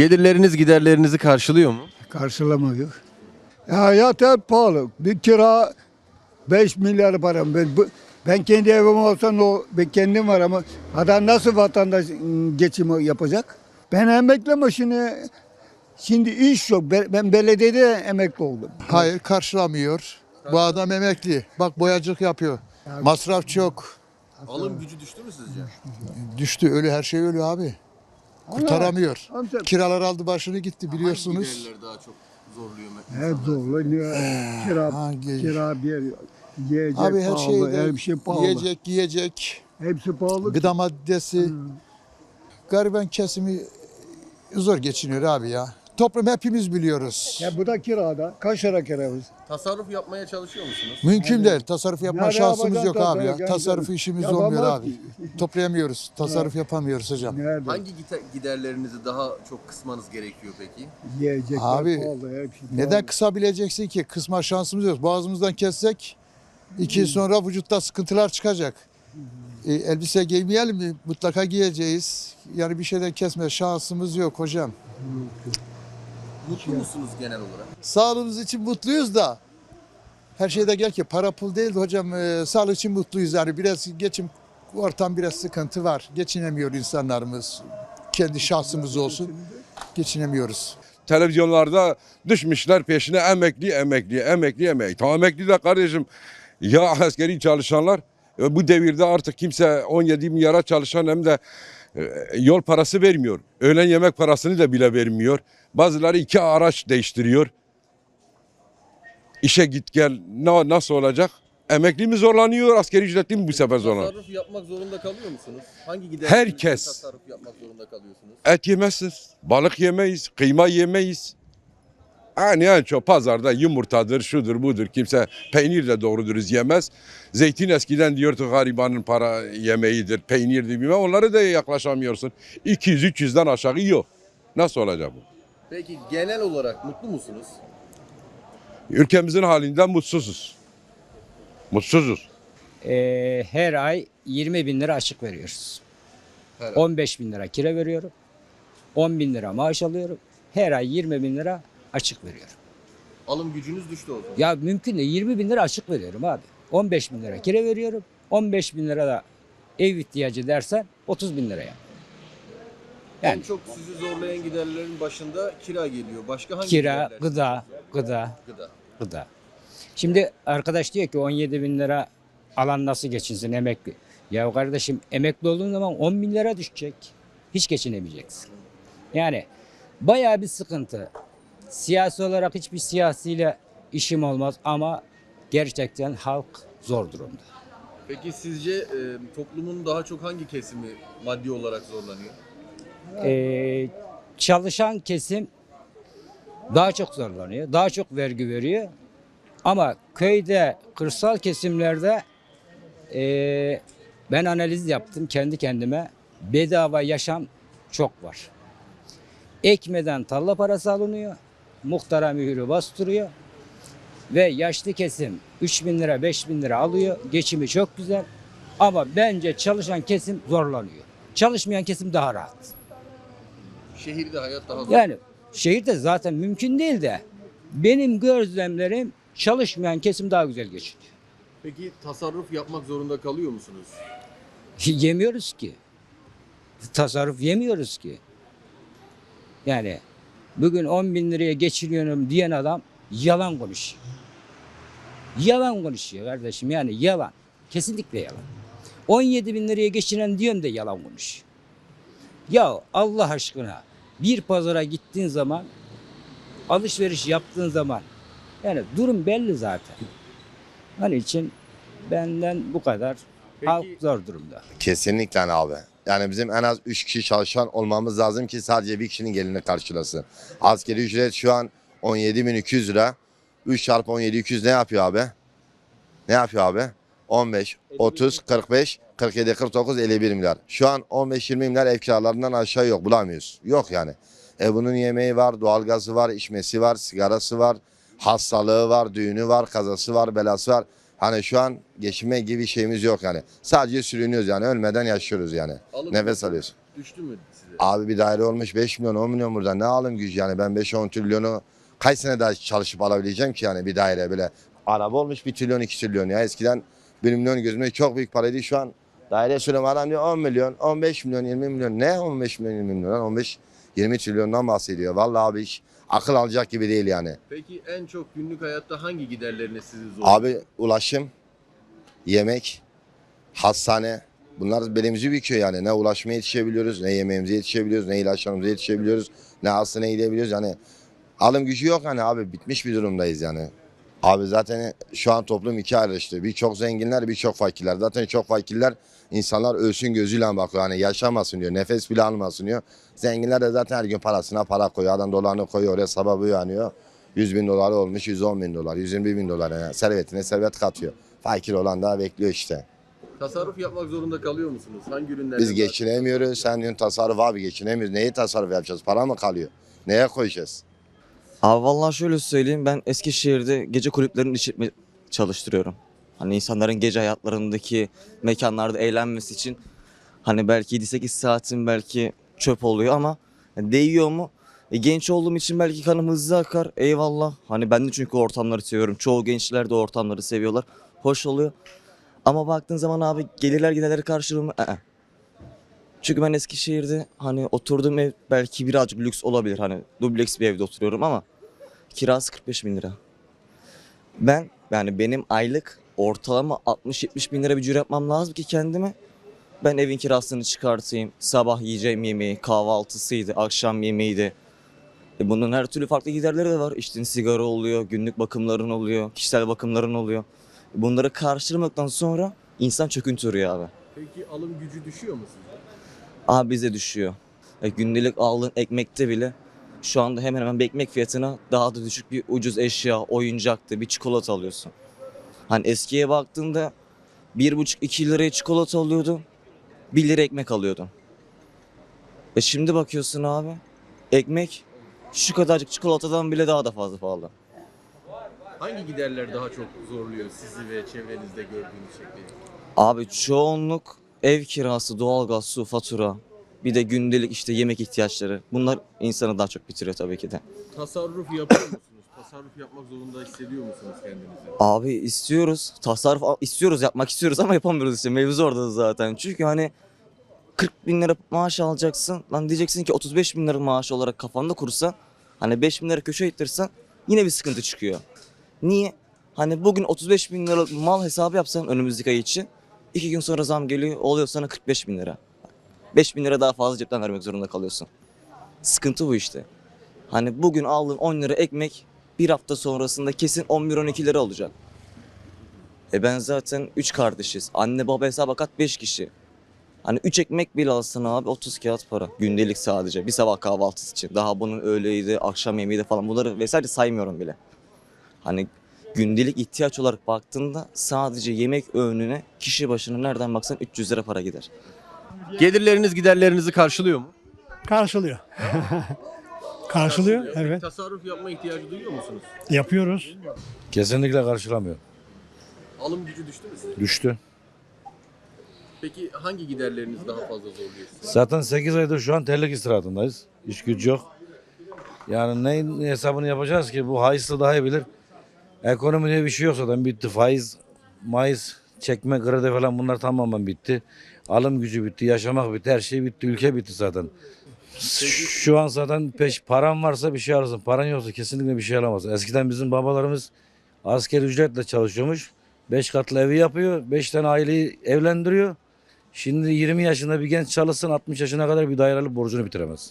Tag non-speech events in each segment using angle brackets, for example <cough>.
Gelirleriniz giderlerinizi karşılıyor mu? Karşılamıyor. Ya hayat hep pahalı. Bir kira 5 milyar para. Ben, ben kendi evim olsa o ben kendim var ama adam nasıl vatandaş ım, geçimi yapacak? Ben emekli maşını şimdi iş yok. Ben, ben belediyede emekli oldum. Hayır karşılamıyor. Bu adam emekli. Bak boyacılık yapıyor. Masraf çok. Alım gücü düştü mü sizce? Düştü ölü her şey ölü abi. Kurtaramıyor. Amca- Kiralar aldı başını gitti biliyorsunuz. Hangi daha çok zorluyor Evet zorlanıyor. Kira, hangi- kira bir yiyecek Abi her pahalı, şey her şey pahalı. yiyecek giyecek Hepsi pahalı. gıda maddesi. Gariban kesimi zor geçiniyor abi ya. Toplum hepimiz biliyoruz. Ya bu da kirada. Kaç lira kiramız? Tasarruf yapmaya çalışıyor musunuz? Mümkün değil. Tasarruf yapma Nerede şansımız yok yapacaksın abi ya. tabii, Tasarruf yani- işimiz Yapamaz olmuyor abi. ki. Toplayamıyoruz. Tasarruf yapamıyoruz hocam. Nerede? Hangi gite- giderlerinizi daha çok kısmanız gerekiyor peki? Yiyecekler Abi, pahalı. Hepsi Neden pahalı. kısabileceksin ki? Kısma şansımız yok. Boğazımızdan kessek iki yıl sonra vücutta sıkıntılar çıkacak. E, elbise giymeyelim mi? Mutlaka giyeceğiz. Yani bir şeyden kesme şansımız yok hocam. Mutlu musunuz genel olarak? Sağlığımız için mutluyuz da her şeyde gel ki para pul değil de hocam e, sağlık için mutluyuz yani biraz geçim ortam biraz sıkıntı var. Geçinemiyor insanlarımız. Kendi şahsımız olsun. Geçinemiyoruz. televizyonlarda düşmüşler peşine emekli emekli emekli emekli. Tamam emekli de kardeşim ya askeri çalışanlar e, bu devirde artık kimse 17 milyara çalışan hem de e, yol parası vermiyor. Öğlen yemek parasını da bile vermiyor. Bazıları iki araç değiştiriyor. İşe git gel ne, nasıl olacak? Emekli mi zorlanıyor, askeri ücretli mi bu sefer zorlanıyor? Tasarruf yapmak zorunda kalıyor musunuz? Hangi gider? Herkes. tasarruf yapmak zorunda kalıyorsunuz? Et yemezsiniz, balık yemeyiz, kıyma yemeyiz. Yani en çok pazarda yumurtadır, şudur budur. Kimse peynir de doğru dürüst yemez. Zeytin eskiden diyordu garibanın para yemeğidir, peynirdir bilmem. Onları da yaklaşamıyorsun. 200-300'den aşağı yok. Nasıl olacak bu? Peki genel olarak mutlu musunuz? Ülkemizin halinden mutsuzuz. Mutsuzuz. Ee, her ay 20 bin lira açık veriyoruz. Her ay. 15 bin lira kira veriyorum. 10 bin lira maaş alıyorum. Her ay 20 bin lira açık veriyorum. Alım gücünüz düştü o zaman. Ya mümkün de 20 bin lira açık veriyorum abi. 15 bin lira kira veriyorum. 15 bin lira da ev ihtiyacı dersen 30 bin liraya. En Yani çok sizi zorlayan giderlerin başında kira geliyor. Başka hangi kira, giderler? gıda, gıda, Gıda. gıda. Şimdi arkadaş diyor ki 17 bin lira alan nasıl geçinsin emekli. Ya kardeşim emekli olduğun zaman 10 bin lira düşecek. Hiç geçinemeyeceksin. Yani bayağı bir sıkıntı. Siyasi olarak hiçbir siyasiyle işim olmaz ama gerçekten halk zor durumda. Peki sizce e, toplumun daha çok hangi kesimi maddi olarak zorlanıyor? Ee, çalışan kesim daha çok zorlanıyor. Daha çok vergi veriyor. Ama köyde, kırsal kesimlerde ee, ben analiz yaptım kendi kendime. Bedava yaşam çok var. Ekmeden tarla parası alınıyor. Muhtara mühürü bastırıyor. Ve yaşlı kesim 3 bin lira 5 bin lira alıyor. Geçimi çok güzel. Ama bence çalışan kesim zorlanıyor. Çalışmayan kesim daha rahat. Şehirde hayat daha zor. Yani şehirde zaten mümkün değil de benim gözlemlerim çalışmayan kesim daha güzel geçiniyor. Peki tasarruf yapmak zorunda kalıyor musunuz? <laughs> Yemiyoruz ki. Tasarruf yemiyoruz ki. Yani bugün 10 bin liraya geçiriyorum diyen adam yalan konuşuyor. Yalan konuşuyor kardeşim yani yalan. Kesinlikle yalan. 17 bin liraya geçiren diyen de yalan konuşuyor. Ya Allah aşkına bir pazara gittiğin zaman alışveriş yaptığın zaman yani durum belli zaten. Onun için benden bu kadar. Peki- Halk zor durumda. Kesinlikle abi. Yani bizim en az 3 kişi çalışan olmamız lazım ki sadece bir kişinin gelini karşılasın. Askeri ücret şu an 17.200 lira. 3 çarpı 17.200 ne yapıyor abi? Ne yapıyor abi? 15, 30, 45, 47, 49, 51 milyar. Şu an 15-20 milyar ev kiralarından aşağı yok bulamıyoruz. Yok yani. E bunun yemeği var, doğalgazı var, içmesi var, sigarası var, hastalığı var, düğünü var, kazası var, belası var. Hani şu an geçinme gibi şeyimiz yok yani. Sadece sürünüyoruz yani ölmeden yaşıyoruz yani. Alım Nefes alıyorsun. Düştü mü size? Abi bir daire olmuş 5 milyon 10 milyon burada ne alım gücü yani ben 5-10 trilyonu kaç sene daha çalışıp alabileceğim ki yani bir daire bile. Araba olmuş 1 trilyon 2 trilyon ya eskiden 1 milyon gözümde çok büyük paraydı şu an daire söylüyorum adam diyor 10 milyon 15 milyon 20 milyon ne 15 milyon 20 milyon lan 15 20 trilyondan bahsediyor. Vallahi abi hiç akıl alacak gibi değil yani. Peki en çok günlük hayatta hangi giderleriniz sizi zor? Abi ulaşım, yemek, hastane bunlar belimizi büküyor yani. Ne ulaşmaya yetişebiliyoruz, ne yemeğimize yetişebiliyoruz, ne ilaçlarımıza yetişebiliyoruz, ne hastaneye gidebiliyoruz. Yani alım gücü yok hani abi bitmiş bir durumdayız yani. Abi zaten şu an toplum ikiye ayrıştı. Bir çok zenginler, bir çok fakirler. Zaten çok fakirler insanlar ölsün gözüyle bakıyor. Hani yaşamasın diyor, nefes bile almasın diyor. Zenginler de zaten her gün parasına para koyuyor. Adam dolarını koyuyor, oraya sabah uyanıyor. 100 bin doları olmuş 110 bin dolar, 120 bin dolar. Yani servetine servet katıyor. Fakir olan da bekliyor işte. Tasarruf yapmak zorunda kalıyor musunuz? Hangi ürünlerden? Biz daha- geçinemiyoruz. Sen diyorsun tasarruf abi geçinemiyoruz. Neyi tasarruf yapacağız? Para mı kalıyor? Neye koyacağız? Abi vallahi şöyle söyleyeyim ben Eskişehir'de gece kulüplerinin işletme çalıştırıyorum. Hani insanların gece hayatlarındaki mekanlarda eğlenmesi için hani belki 7-8 saatin belki çöp oluyor ama değiyor mu? E, genç olduğum için belki kanım hızlı akar. Eyvallah. Hani ben de çünkü ortamları seviyorum. Çoğu gençler de ortamları seviyorlar. Hoş oluyor. Ama baktığın zaman abi gelirler giderleri karşılığımı ı-ı. Çünkü ben Eskişehir'de hani oturduğum ev belki birazcık lüks olabilir. Hani dubleks bir evde oturuyorum ama kirası 45 bin lira. Ben yani benim aylık ortalama 60-70 bin lira bir cür yapmam lazım ki kendime. Ben evin kirasını çıkartayım. Sabah yiyeceğim yemeği, kahvaltısıydı, akşam yemeğiydi. E bunun her türlü farklı giderleri de var. İçtiğin sigara oluyor, günlük bakımların oluyor, kişisel bakımların oluyor. E Bunları karşılamaktan sonra insan çöküntü uğruyor abi. Peki alım gücü düşüyor mu sizde? Abi bize düşüyor. E, gündelik aldığın ekmekte bile şu anda hemen hemen bir ekmek fiyatına daha da düşük bir ucuz eşya, oyuncaktı, bir çikolata alıyorsun. Hani eskiye baktığında 1,5-2 liraya çikolata alıyordun, 1 lira ekmek alıyordun. E şimdi bakıyorsun abi, ekmek şu kadarcık çikolatadan bile daha da fazla pahalı. Hangi giderler daha çok zorluyor sizi ve çevrenizde gördüğünüz şekilde? Abi çoğunluk ev kirası, doğalgaz, su, fatura, bir de gündelik işte yemek ihtiyaçları. Bunlar insanı daha çok bitiriyor tabii ki de. Tasarruf yapıyor musunuz? Tasarruf yapmak zorunda hissediyor musunuz kendinizi? Abi istiyoruz, tasarruf istiyoruz, yapmak istiyoruz ama yapamıyoruz işte. Mevzu orada zaten. Çünkü hani 40 bin lira maaş alacaksın. Lan diyeceksin ki 35 bin lira maaş olarak kafanda kursan, hani 5 bin lira köşe ittirsen yine bir sıkıntı çıkıyor. Niye? Hani bugün 35 bin lira mal hesabı yapsan önümüzdeki ay için, iki gün sonra zam geliyor, oluyor sana 45 bin lira. 5 bin lira daha fazla cepten vermek zorunda kalıyorsun. Sıkıntı bu işte. Hani bugün aldığın 10 lira ekmek bir hafta sonrasında kesin 11-12 lira olacak. E ben zaten 3 kardeşiz. Anne baba hesaba kat 5 kişi. Hani 3 ekmek bile alsın abi 30 kağıt para. Gündelik sadece. Bir sabah kahvaltısı için. Daha bunun öğleydi, akşam yemeği de falan bunları vesaire saymıyorum bile. Hani gündelik ihtiyaç olarak baktığında sadece yemek öğününe kişi başına nereden baksan 300 lira para gider. Gelirleriniz giderlerinizi karşılıyor mu? Karşılıyor. Karşılıyor, evet. tasarruf yapma ihtiyacı duyuyor musunuz? Yapıyoruz. Kesinlikle karşılamıyor. Alım gücü düştü mü sizin? Düştü. Peki hangi giderleriniz daha fazla zorluyor sizi? Zaten 8 aydır şu an terlik istirahatındayız. İş güç yok. Yani neyin hesabını yapacağız ki? Bu hayızlı daha iyi bilir. Ekonomi diye bir şey yok zaten bitti. Faiz, maiz, çekme, kredi falan bunlar tamamen bitti. Alım gücü bitti, yaşamak bitti, her şey bitti, ülke bitti zaten. Şu an zaten peş paran varsa bir şey alırsın. Paran yoksa kesinlikle bir şey alamazsın. Eskiden bizim babalarımız asker ücretle çalışıyormuş. 5 katlı evi yapıyor, 5 tane aileyi evlendiriyor. Şimdi 20 yaşında bir genç çalışsın 60 yaşına kadar bir daireli borcunu bitiremez.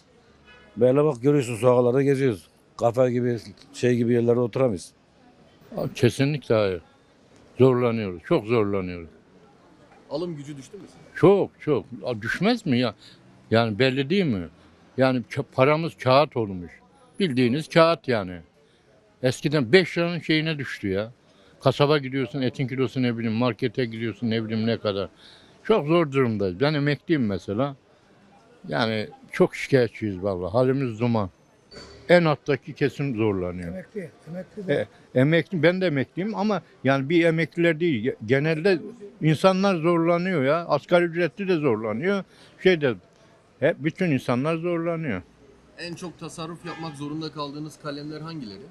Böyle bak görüyorsun sokaklarda geziyoruz. Kafe gibi şey gibi yerlerde oturamayız. Kesinlikle hayır. Zorlanıyoruz. Çok zorlanıyoruz. Alım gücü düştü mü? Çok çok. Düşmez mi ya? Yani belli değil mi? Yani paramız kağıt olmuş. Bildiğiniz kağıt yani. Eskiden 5 liranın şeyine düştü ya. Kasaba gidiyorsun etin kilosu ne bileyim markete gidiyorsun ne bileyim ne kadar. Çok zor durumdayız. Ben emekliyim mesela. Yani çok şikayetçiyiz vallahi. Halimiz duman. En alttaki kesim zorlanıyor. Emekli, emekli E, emekli ben de emekliyim ama yani bir emekliler değil. Genelde insanlar zorlanıyor ya. Asgari ücretli de zorlanıyor. Şeyde Hep bütün insanlar zorlanıyor. En çok tasarruf yapmak zorunda kaldığınız kalemler hangileri?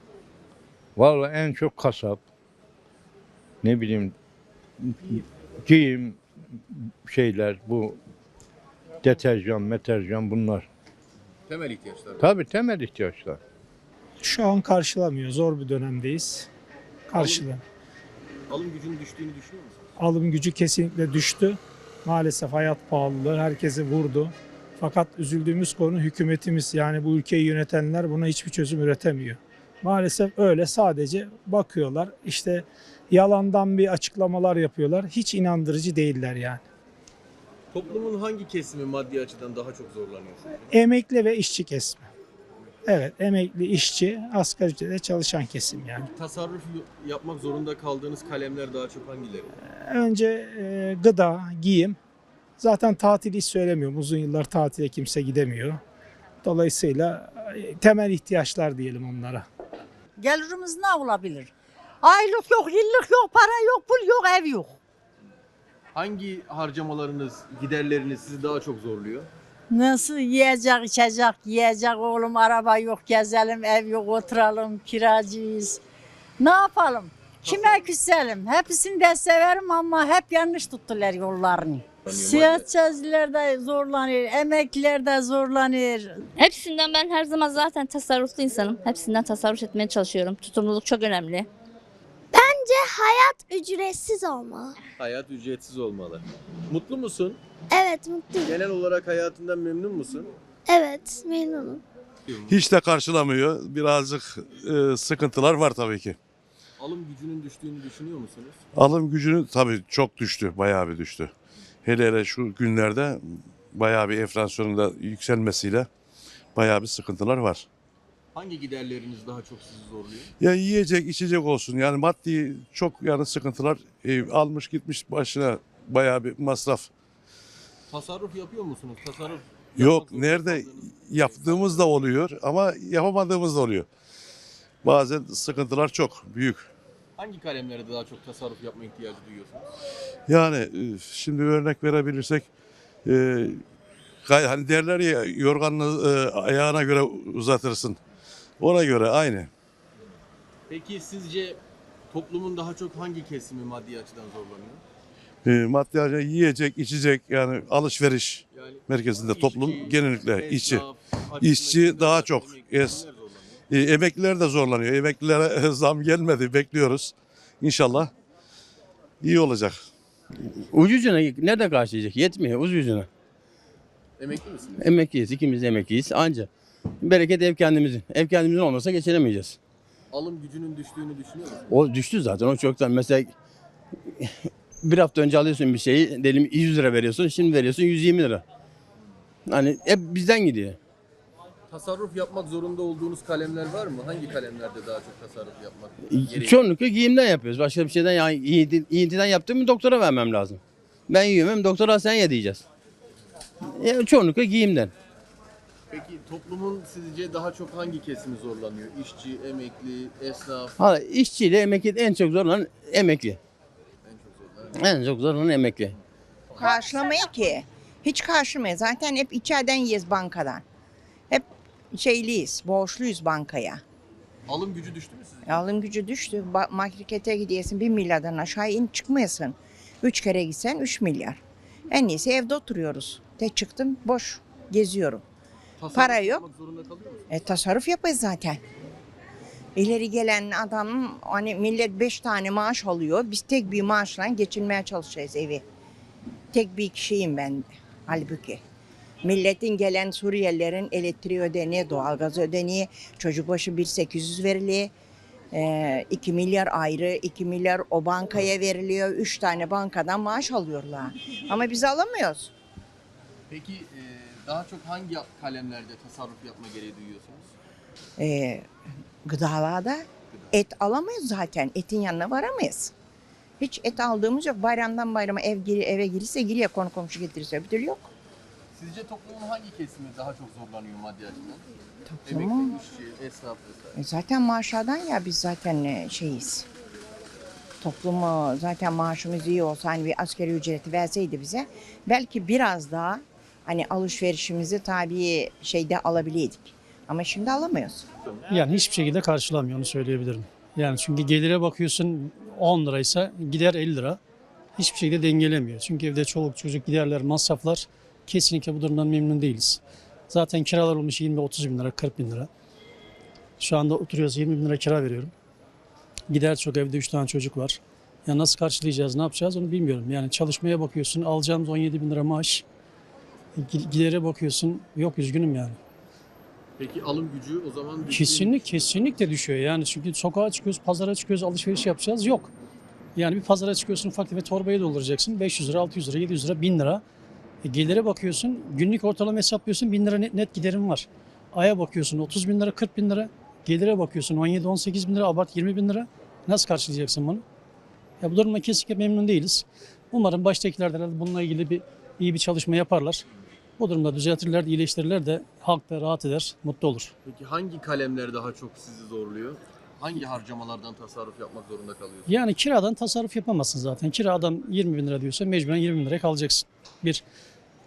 Vallahi en çok kasap, ne bileyim giyim şeyler bu deterjan, meterjan bunlar. Temel ihtiyaçlar. Tabii temel ihtiyaçlar. Şu an karşılamıyor. Zor bir dönemdeyiz. Karşılamıyor. Alım gücünün düştüğünü düşünüyor musunuz? Alım gücü kesinlikle düştü. Maalesef hayat pahalılığı herkesi vurdu. Fakat üzüldüğümüz konu hükümetimiz yani bu ülkeyi yönetenler buna hiçbir çözüm üretemiyor. Maalesef öyle sadece bakıyorlar işte yalandan bir açıklamalar yapıyorlar. Hiç inandırıcı değiller yani. Toplumun hangi kesimi maddi açıdan daha çok zorlanıyor? Emekli ve işçi kesimi. Evet emekli işçi asgari ücretle çalışan kesim yani. Tasarruf yapmak zorunda kaldığınız kalemler daha çok hangileri? Önce e, gıda, giyim. Zaten tatil hiç söylemiyorum. Uzun yıllar tatile kimse gidemiyor. Dolayısıyla e, temel ihtiyaçlar diyelim onlara. Gelirimiz ne olabilir? Aylık yok, yıllık yok, para yok, pul yok, ev yok. Hangi harcamalarınız, giderleriniz sizi daha çok zorluyor? Nasıl yiyecek, içecek, yiyecek oğlum araba yok, gezelim, ev yok, oturalım, kiracıyız. Ne yapalım? Kime küselim? Hepsini de severim ama hep yanlış tuttular yollarını. Siyasetçiler de zorlanır, emekliler de zorlanır. Hepsinden ben her zaman zaten tasarruflu insanım. Hepsinden tasarruf etmeye çalışıyorum. Tutumluluk çok önemli. Hayat ücretsiz olmalı. Hayat ücretsiz olmalı. Mutlu musun? Evet mutluyum. Genel olarak hayatından memnun musun? Evet memnunum. Hiç de karşılamıyor. Birazcık e, sıkıntılar var tabii ki. Alım gücünün düştüğünü düşünüyor musunuz? Alım gücünü tabii çok düştü. Bayağı bir düştü. Hele hele şu günlerde bayağı bir enflasyonun da yükselmesiyle bayağı bir sıkıntılar var. Hangi giderleriniz daha çok sizi zorluyor? Ya yiyecek içecek olsun yani maddi çok yani sıkıntılar e, almış gitmiş başına bayağı bir masraf. Tasarruf yapıyor musunuz? Tasarruf Yok yapmak nerede kaldığınız- yaptığımız da oluyor ama yapamadığımız da oluyor. Bazen sıkıntılar çok büyük. Hangi kalemlerde daha çok tasarruf yapma ihtiyacı duyuyorsunuz? Yani e, şimdi örnek verebilirsek e, gay- hani derler ya yorganını e, ayağına göre uzatırsın. Ona göre aynı. Peki sizce toplumun daha çok hangi kesimi maddi açıdan zorlanıyor? E, maddi harca yiyecek, içecek yani alışveriş Yani merkezinde işçi, toplum genellikle işçi. esnaf, açık İşçi mesleğinde daha çok. Es- zorlanıyor? E, emekliler de zorlanıyor. Emeklilere <laughs> zam gelmedi. Bekliyoruz. İnşallah iyi olacak. Ucucuna nerede karşılayacak? Yetmiyor ucucuna. Emekli misiniz? Emekliyiz ikimiz de emekliyiz anca. Bereket ev kendimizin. Ev kendimizin olmasa geçinemeyeceğiz. Alım gücünün düştüğünü düşünüyor musunuz? O düştü zaten o çoktan. Mesela <laughs> bir hafta önce alıyorsun bir şeyi diyelim 100 lira veriyorsun şimdi veriyorsun 120 lira. Hani hep bizden gidiyor. Tasarruf yapmak zorunda olduğunuz kalemler var mı? Hangi kalemlerde daha çok tasarruf yapmak gerekiyor? Çoğunlukla giyimden yapıyoruz. Başka bir şeyden yani iyinti- iyintiden yaptığımı doktora vermem lazım. Ben yiyorum doktora sen ye diyeceğiz. Yani çoğunlukla giyimden. Peki toplumun sizce daha çok hangi kesimi zorlanıyor? İşçi, emekli, esnaf Ha, işçiyle emekli en çok zorlanan emekli. en çok zorlanan. En çok zorlanan emekli. Karşılamayı ki. Hiç karşılamayı. Zaten hep içeriden yiyiz bankadan. Hep şeyliyiz, borçluyuz bankaya. Alım gücü düştü mü sizce? Alım gücü düştü. Ba- markete gidiyorsun bir milyardan aşağı in çıkmayasın. Üç kere gitsen üç milyar. En iyisi evde oturuyoruz. De çıktım boş geziyorum. Tasarruf Para yok. zorunda kalıyor musunuz? E, tasarruf yapayız zaten. İleri gelen adam hani millet beş tane maaş alıyor. Biz tek bir maaşla geçinmeye çalışacağız evi. Tek bir kişiyim ben halbuki. Milletin gelen Suriyelilerin elektriği ödeniği, doğalgaz ödeniği, çocuk başı 1800 veriliyor. E, 2 milyar ayrı, 2 milyar o bankaya veriliyor. 3 tane bankadan maaş alıyorlar. Ama biz alamıyoruz. Peki e, daha çok hangi kalemlerde tasarruf yapma gereği duyuyorsunuz? e, gıdalarda et alamayız zaten. Etin yanına varamayız. Hiç et aldığımız yok. Bayramdan bayrama ev giri, eve girirse giriyor konu komşu getirirse bir türlü yok. Sizce toplumun hangi kesimi daha çok zorlanıyor maddi açıdan? Toplumun- Emekli, işçi, esnaf vesaire. E zaten maaşlardan ya biz zaten e, şeyiz. Toplumu zaten maaşımız iyi olsa hani bir askeri ücreti verseydi bize belki biraz daha Hani alışverişimizi tabii şeyde alabileydik. Ama şimdi alamıyoruz. Yani hiçbir şekilde karşılamıyor onu söyleyebilirim. Yani çünkü gelire bakıyorsun 10 liraysa gider 50 lira. Hiçbir şekilde dengelemiyor. Çünkü evde çoluk çocuk giderler, masraflar kesinlikle bu durumdan memnun değiliz. Zaten kiralar olmuş 20-30 bin lira, 40 bin lira. Şu anda oturuyoruz 20 bin lira kira veriyorum. Gider çok evde 3 tane çocuk var. Ya nasıl karşılayacağız, ne yapacağız onu bilmiyorum. Yani çalışmaya bakıyorsun, alacağımız 17 bin lira maaş. Gi- Gidere bakıyorsun, yok üzgünüm yani. Peki alım gücü o zaman düştüğü- Kesinlik kesinlikle düşüyor yani çünkü sokağa çıkıyoruz, pazara çıkıyoruz, alışveriş yapacağız yok. Yani bir pazara çıkıyorsun ufak tefek torbayı dolduracaksın 500 lira, 600 lira, 700 lira, 1000 lira. E, gelire bakıyorsun günlük ortalama hesaplıyorsun 1000 lira net, net giderim var. Aya bakıyorsun 30 bin lira, 40 bin lira. Gelire bakıyorsun 17-18 bin lira, abart 20 bin lira. Nasıl karşılayacaksın bunu? Ya bu durumda kesinlikle memnun değiliz. Umarım baştakiler de herhalde bununla ilgili bir iyi bir çalışma yaparlar. Bu durumda düzeltirler, iyileştirirler de halk da rahat eder, mutlu olur. Peki hangi kalemler daha çok sizi zorluyor? Hangi harcamalardan tasarruf yapmak zorunda kalıyorsunuz? Yani kiradan tasarruf yapamazsın zaten. Kira adam 20 bin lira diyorsa mecburen 20 bin liraya kalacaksın. Bir,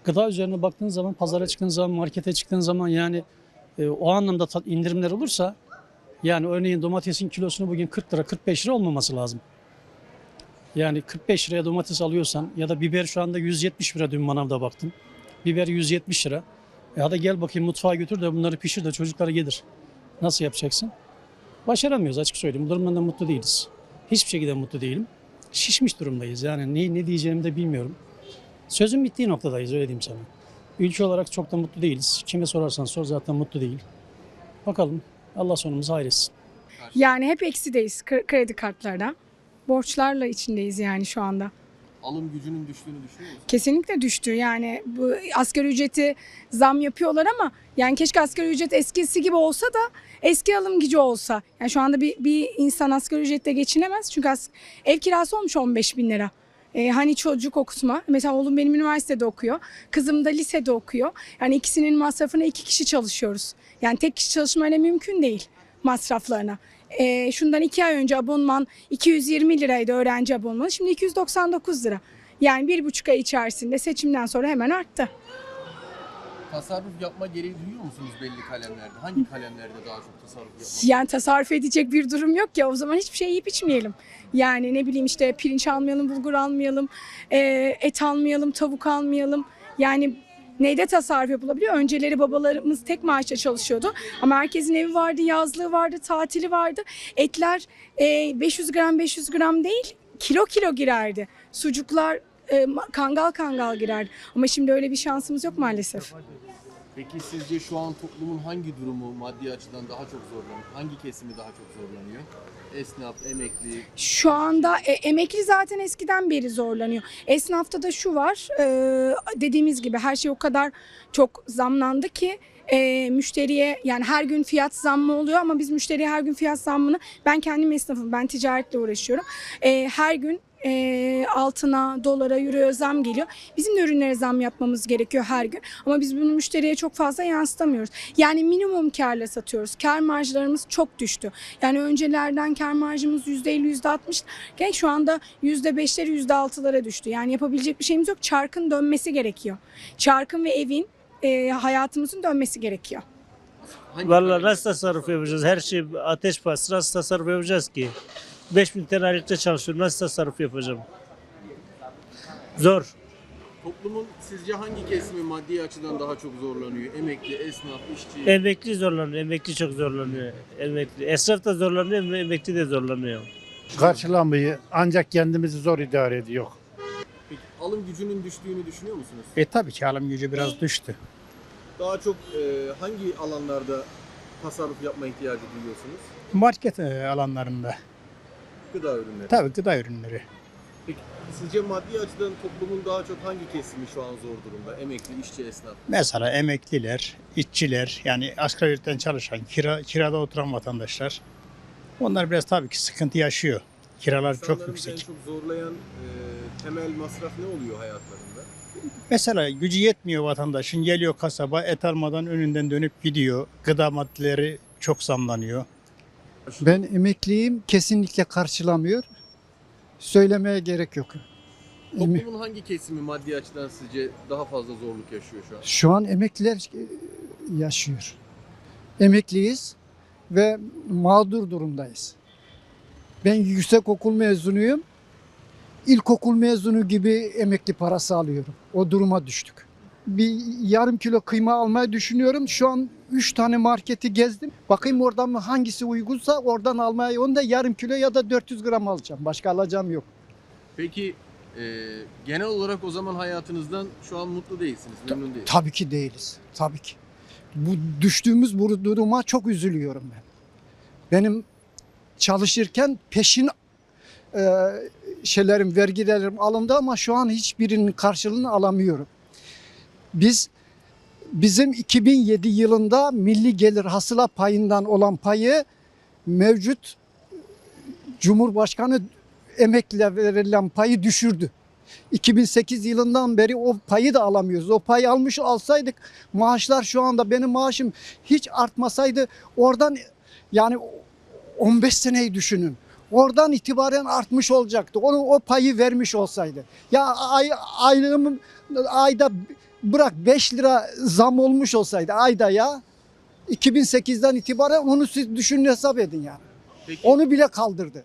gıda üzerine baktığın zaman, pazara çıktığın zaman, markete çıktığın zaman yani e, o anlamda indirimler olursa yani örneğin domatesin kilosunu bugün 40 lira, 45 lira olmaması lazım. Yani 45 liraya domates alıyorsan ya da biber şu anda 170 lira dün manavda baktım. Biber 170 lira. E hadi gel bakayım mutfağa götür de bunları pişir de çocuklara yedir. Nasıl yapacaksın? Başaramıyoruz açık söyleyeyim. Bu durumdan da mutlu değiliz. Hiçbir şekilde mutlu değilim. Şişmiş durumdayız. Yani ne, ne diyeceğimi de bilmiyorum. Sözün bittiği noktadayız öyle diyeyim sana. Ülke olarak çok da mutlu değiliz. Kime sorarsan sor zaten mutlu değil. Bakalım Allah sonumuzu hayretsin. Yani hep eksideyiz kre- kredi kartlarına. Borçlarla içindeyiz yani şu anda. Alım gücünün düştüğünü düşünüyor musunuz? Kesinlikle düştü. Yani bu asgari ücreti zam yapıyorlar ama yani keşke asgari ücret eskisi gibi olsa da eski alım gücü olsa. Yani şu anda bir, bir insan asgari ücretle geçinemez. Çünkü as- ev kirası olmuş 15 bin lira. Ee, hani çocuk okutma. Mesela oğlum benim üniversitede okuyor. Kızım da lisede okuyor. Yani ikisinin masrafına iki kişi çalışıyoruz. Yani tek kişi çalışmayla mümkün değil masraflarına. Ee, şundan iki ay önce abonman 220 liraydı öğrenci abonmanı. Şimdi 299 lira. Yani bir buçuk ay içerisinde seçimden sonra hemen arttı. Tasarruf yapma gereği duyuyor musunuz belli kalemlerde? Hangi kalemlerde daha çok tasarruf yapmak? <laughs> Yani tasarruf edecek bir durum yok ya o zaman hiçbir şey yiyip içmeyelim. Yani ne bileyim işte pirinç almayalım, bulgur almayalım, e, et almayalım, tavuk almayalım. Yani neyde tasarruf yapılabiliyor? Önceleri babalarımız tek maaşla çalışıyordu. Ama herkesin evi vardı, yazlığı vardı, tatili vardı. Etler e, 500 gram 500 gram değil kilo kilo girerdi. Sucuklar e, kangal kangal girerdi. Ama şimdi öyle bir şansımız yok maalesef. Peki sizce şu an toplumun hangi durumu maddi açıdan daha çok zorlanıyor? Hangi kesimi daha çok zorlanıyor? Esnaf, emekli, Şu anda e, emekli zaten eskiden beri zorlanıyor. Esnafta da şu var, e, dediğimiz gibi her şey o kadar çok zamlandı ki e, müşteriye yani her gün fiyat zammı oluyor ama biz müşteriye her gün fiyat zammını ben kendim esnafım, ben ticaretle uğraşıyorum. E, her gün e, altına, dolara, euroya zam geliyor. Bizim de ürünlere zam yapmamız gerekiyor her gün. Ama biz bunu müşteriye çok fazla yansıtamıyoruz. Yani minimum karla satıyoruz. Kar marjlarımız çok düştü. Yani öncelerden kar marjımız %50, %60 iken şu anda %5'leri, %6'lara düştü. Yani yapabilecek bir şeyimiz yok. Çarkın dönmesi gerekiyor. Çarkın ve evin e, hayatımızın dönmesi gerekiyor. kalem- nasıl tasarruf yapacağız? Her şey ateş pahası. Nasıl tasarruf yapacağız ki? 5000 TL aylıkta çalışıyorum. Nasıl tasarruf yapacağım? Zor. Toplumun sizce hangi kesimi maddi açıdan daha çok zorlanıyor? Emekli, esnaf, işçi. Emekli zorlanıyor. Emekli çok zorlanıyor. Emekli. Esnaf da zorlanıyor, emekli de zorlanıyor. Karşılamayı ancak kendimizi zor idare ediyor. Peki, alım gücünün düştüğünü düşünüyor musunuz? E tabii ki alım gücü biraz düştü. Daha çok e, hangi alanlarda tasarruf yapma ihtiyacı duyuyorsunuz? Market e, alanlarında Gıda ürünleri. tabii gıda ürünleri. Peki sizce maddi açıdan toplumun daha çok hangi kesimi şu an zor durumda? Emekli, işçi, esnaf. Mesela emekliler, işçiler yani asgari ücretten çalışan, kira, kirada oturan vatandaşlar. Onlar biraz tabii ki sıkıntı yaşıyor. Kiralar çok İnsanlarımızı en yüksek. çok zorlayan e, temel masraf ne oluyor hayatlarında? Mesela gücü yetmiyor vatandaşın geliyor kasaba et almadan önünden dönüp gidiyor. Gıda maddeleri çok zamlanıyor. Ben emekliyim kesinlikle karşılamıyor. Söylemeye gerek yok. Toplumun hangi kesimi maddi açıdan sizce daha fazla zorluk yaşıyor şu an? Şu an emekliler e, yaşıyor. Emekliyiz ve mağdur durumdayız. Ben yüksek okul mezunuyum. İlkokul mezunu gibi emekli parası alıyorum. O duruma düştük. Bir yarım kilo kıyma almayı düşünüyorum. Şu an 3 tane marketi gezdim. Bakayım oradan mı hangisi uygunsa oradan almayı. Onu da yarım kilo ya da 400 gram alacağım. Başka alacağım yok. Peki e, genel olarak o zaman hayatınızdan şu an mutlu değilsiniz, memnun değilsiniz. Tabii ki değiliz. Tabii ki. Bu düştüğümüz bu duruma çok üzülüyorum ben. Benim çalışırken peşin e, şeylerim, vergilerim alındı ama şu an hiçbirinin karşılığını alamıyorum. Biz bizim 2007 yılında milli gelir hasıla payından olan payı mevcut Cumhurbaşkanı emekliye verilen payı düşürdü. 2008 yılından beri o payı da alamıyoruz. O payı almış alsaydık maaşlar şu anda benim maaşım hiç artmasaydı oradan yani 15 seneyi düşünün. Oradan itibaren artmış olacaktı. Onu o payı vermiş olsaydı. Ya ay, aylığım ayda bırak 5 lira zam olmuş olsaydı ayda ya 2008'den itibaren onu siz düşünün hesap edin yani. Peki Onu bile kaldırdı.